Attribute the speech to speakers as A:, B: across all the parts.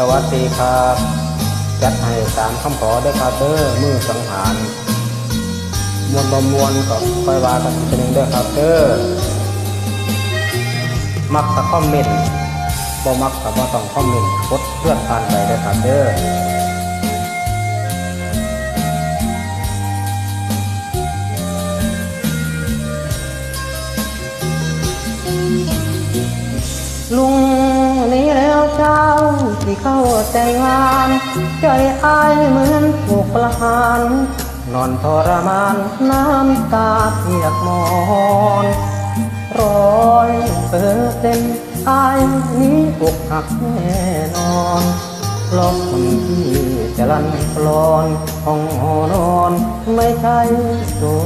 A: สวัสดีครับจัดให้สามคำขอได้ครับเด้อมือสังหารมวลบมวลก็ค่อยวากับอีกนึงเด้อครับเด้อมักกับคอมเมนต์บ่มักกับบ่ต้องคอมเมนต์กดเพื่อนผ่านไปเด้อครับเด้อ ที่เข้าแต่งงานใจอายเหมือนถูกประหารนอนทรมานน้ำตาเปียกมอนร้อยเปอร์เซ็นต์อายนี้อกหักแน่นอนเพราะคนที่จะลันกลอนห้องหอนอนไม่ใช่ตัว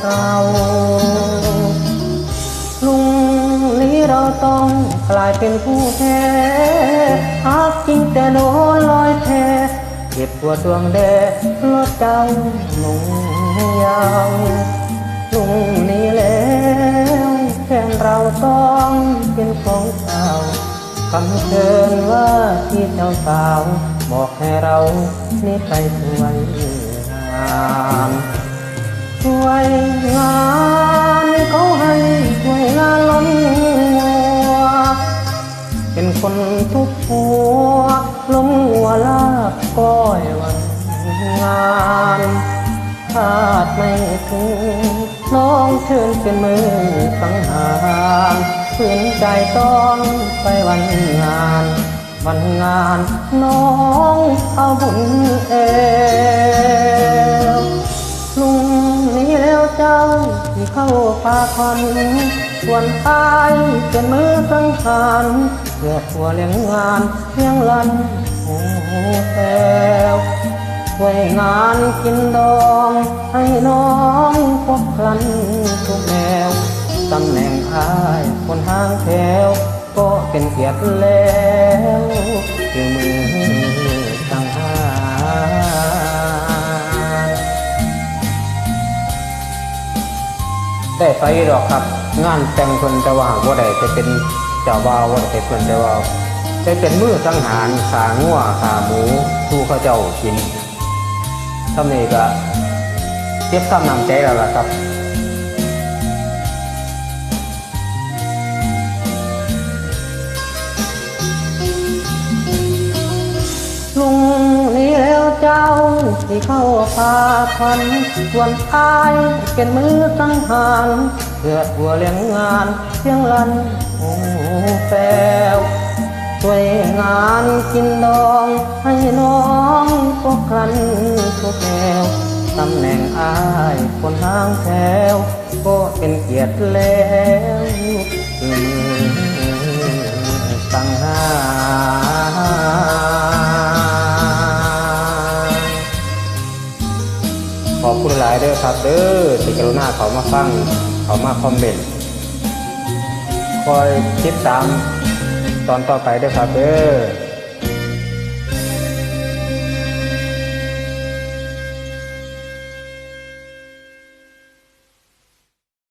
A: เราลุงนี้เราต้องกลายเป็นผู้แพ้ เก็บปวดดวงแดดลดเจ้าลงยาวลุงนี้แล้วแฟนเราต้องเป็นของเจ้าคำเชิญว่าที่เจ้าสาว บอกให้เรานี่ไปสวยงามช่วยงานเขาให้ช่วยงานล้นหัวเป็นคนทุกหัว ลงหัวลาบก้อยวันงานคาดไม่ถึงน้องเชิญเป็นมือสังหารฝืนใจต้องไปวันงาน วันงานน้องเอาบุญเอวลุงนี้แล้วเจ้าที่เข้าป่าคอนส่วนตายเป็นมือสังหาร พื่อทัวเลี้ยงงานเลี้ยงลันโอ้แก้วช่วยงานกินดอง ให้น้องพบพลันทุกแนวตำแหน่งอายคนห้างแถว ก็เป็นเกียรติแล้วคือมือสังหาได้ไปหรอกครับ งานแต่งคนจะว่าว่าได้จะเป็น เจ้าบ่าวว่าได้ไปเพิ่นจะว่าได้เป็นมือสังหารขางัวขาหมูสู้เขาเจ้ากินทำนี้ก็เทียบซ้ำนำใจแล้วล่ะครับลุงนี้แล้วเจ้าที่เข้าพาพันส่วนอายเป็นมือสังหารเพื่อตัวเลี้ยงงานเพียงลันโอ้ กินดองให้น้องก็ครันทุกแนวตำแหน่งอายคนห้างแถว ก็เป็นเกียรติแล้วคือมือสังหาขอบคุณหลายเด้อครับเด้อที่กรุณาเขามาฟัง เขามาคอมเมนต์คอยติดตามตอนต่อไปเด้อครับเด้อ